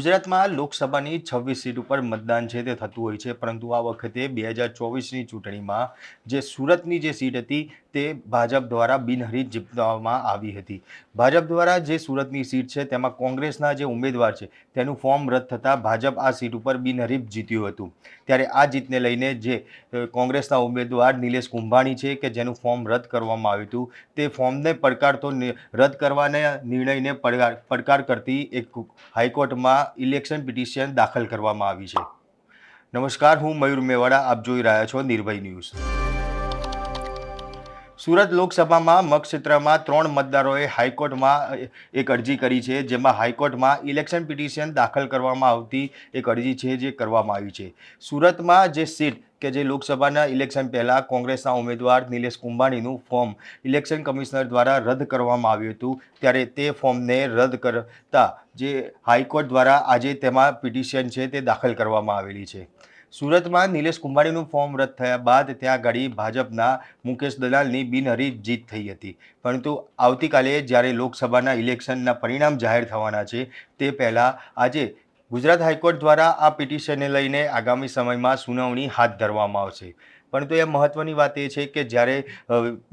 ગુજરાતમાં લોકસભાની છવ્વીસ સીટ ઉપર મતદાન છે તે થતું હોય છે, પરંતુ આ વખતે બે હજાર ચોવીસની ચૂંટણીમાં જે સુરતની જે સીટ હતી તે ભાજપ દ્વારા બિનહરીફ જીતવામાં આવી હતી. ભાજપ દ્વારા જે સુરતની સીટ છે, તેમાં કોંગ્રેસના જે ઉમેદવાર છે, તેનું ફોર્મ રદ થતાં ભાજપ આ સીટ ઉપર બિનહરીફ જીત્યું હતું. ત્યારે આ જીતને લઈને જે કોંગ્રેસના ઉમેદવાર નિલેશ કુંભાણી છે કે જેનું ફોર્મ રદ કરવામાં આવ્યું હતું, તે ફોર્મને પડકારતો રદ કરવાના નિર્ણયને પડકાર પડકાર કરતી એક હાઈકોર્ટમાં ઇલેક્શન પિટિશન દાખલ કરવામાં આવી છે. નમસ્કાર, હું મયુર મેવાડા, આપ જોઈ રહ્યા છો નિર્ભય ન્યૂઝ. સુરત લોકસભામાં મતક્ષેત્રમાં ત્રણ મતદારોએ હાઈકોર્ટમાં એક અરજી કરી છે, જેમાં હાઈકોર્ટમાં ઇલેક્શન પિટિશન દાખલ કરવામાં આવતી એક અરજી છે, જે કરવામાં આવી છે. સુરતમાં જે સીટ કે જે લોકસભાના ઇલેક્શન પહેલાં કોંગ્રેસના ઉમેદવાર નિલેશ કુંભાણીનું ફોર્મ ઇલેક્શન કમિશનર દ્વારા રદ કરવામાં આવ્યું હતું. ત્યારે તે ફોર્મને રદ કરતા જે હાઈકોર્ટ દ્વારા આજે તેમાં પિટિશન છે તે દાખલ કરવામાં આવેલી છે. સુરતમાં નિલેશ કુંભાણીનું ફોર્મ રદ થયા બાદ ત્યાં આગળ ભાજપના મુકેશ દલાલની બિનહરીફ જીત થઈ હતી. પરંતુ આવતીકાલે જ્યારે લોકસભાના ઇલેક્શનના પરિણામ જાહેર થવાના છે તે પહેલાં આજે ગુજરાત હાઈકોર્ટ દ્વારા આ પિટિશનને લઈને આગામી સમયમાં સુનાવણી હાથ ધરવામાં આવશે. પરંતુ એ મહત્ત્વની વાત એ છે કે જ્યારે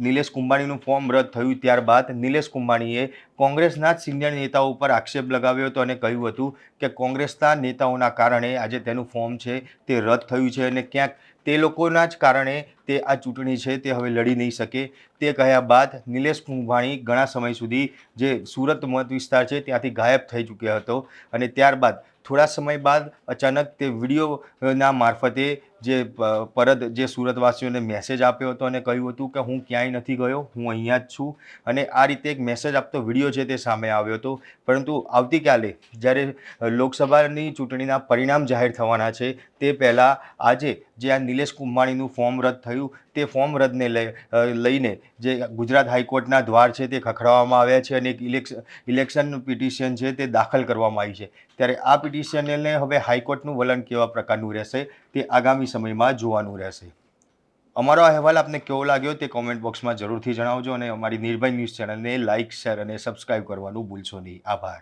નિલેશ કુંભાણીનું ફોર્મ રદ થયું ત્યારબાદ નિલેશ કુંભાણીએ કોંગ્રેસના જ સિનિયર નેતાઓ ઉપર આક્ષેપ લગાવ્યો હતો અને કહ્યું હતું કે કોંગ્રેસના નેતાઓના કારણે આજે તેનું ફોર્મ છે તે રદ થયું છે અને ક્યાંક તે લોકોના જ કારણે તે આ ચૂંટણી છે, તે હવે લડી નહીં શકે. તે કહ્યા બાદ નિલેશ કુંભાણી ઘણા સમય સુધી જે સુરત મત વિસ્તાર છે, ત્યાંથી ગાયબ થઈ ચૂક્યો હતો અને ત્યારબાદ થોડા સમય બાદ અચાનક તે વિડીયોના મારફતે જે પરત જે સુરતવાસીઓને મેસેજ આપ્યો હતો અને કહ્યું હતું કે હું ક્યાંય નથી ગયો, હું અહીંયા જ છું. અને આ રીતે એક મેસેજ આપતો વીડિયો છે, તે સામે આવ્યો હતો. પરંતુ આવતીકાલે જ્યારે લોકસભાની ચૂંટણીના પરિણામ જાહેર થવાના છે, તે પહેલાં આજે જે આ નિલેશ કુંભાણીનું ફોર્મ રદ થયું તે ફોર્મ રદને લઈ લઈને જે ગુજરાત હાઈકોર્ટના દ્વાર છે તે ખખડાવવામાં આવ્યા છે અને એક ઇલેક્શન પિટિશન છે તે દાખલ કરવામાં આવી છે. ત્યારે આ પિટિશનને હવે હાઈકોર્ટનું વલણ કેવા પ્રકારનું રહેશે તે આગામી સમયમાં જોવાનું રહેશે. અમારો અહેવાલ આપને કેવો લાગ્યો તે કોમેન્ટ બોક્સમાં જરૂરથી જણાવજો અને અમારી નિર્ભય ન્યૂઝ ચેનલને લાઇક શેર અને સબસ્ક્રાઇબ કરવાનું ભૂલશો નહીં. આભાર.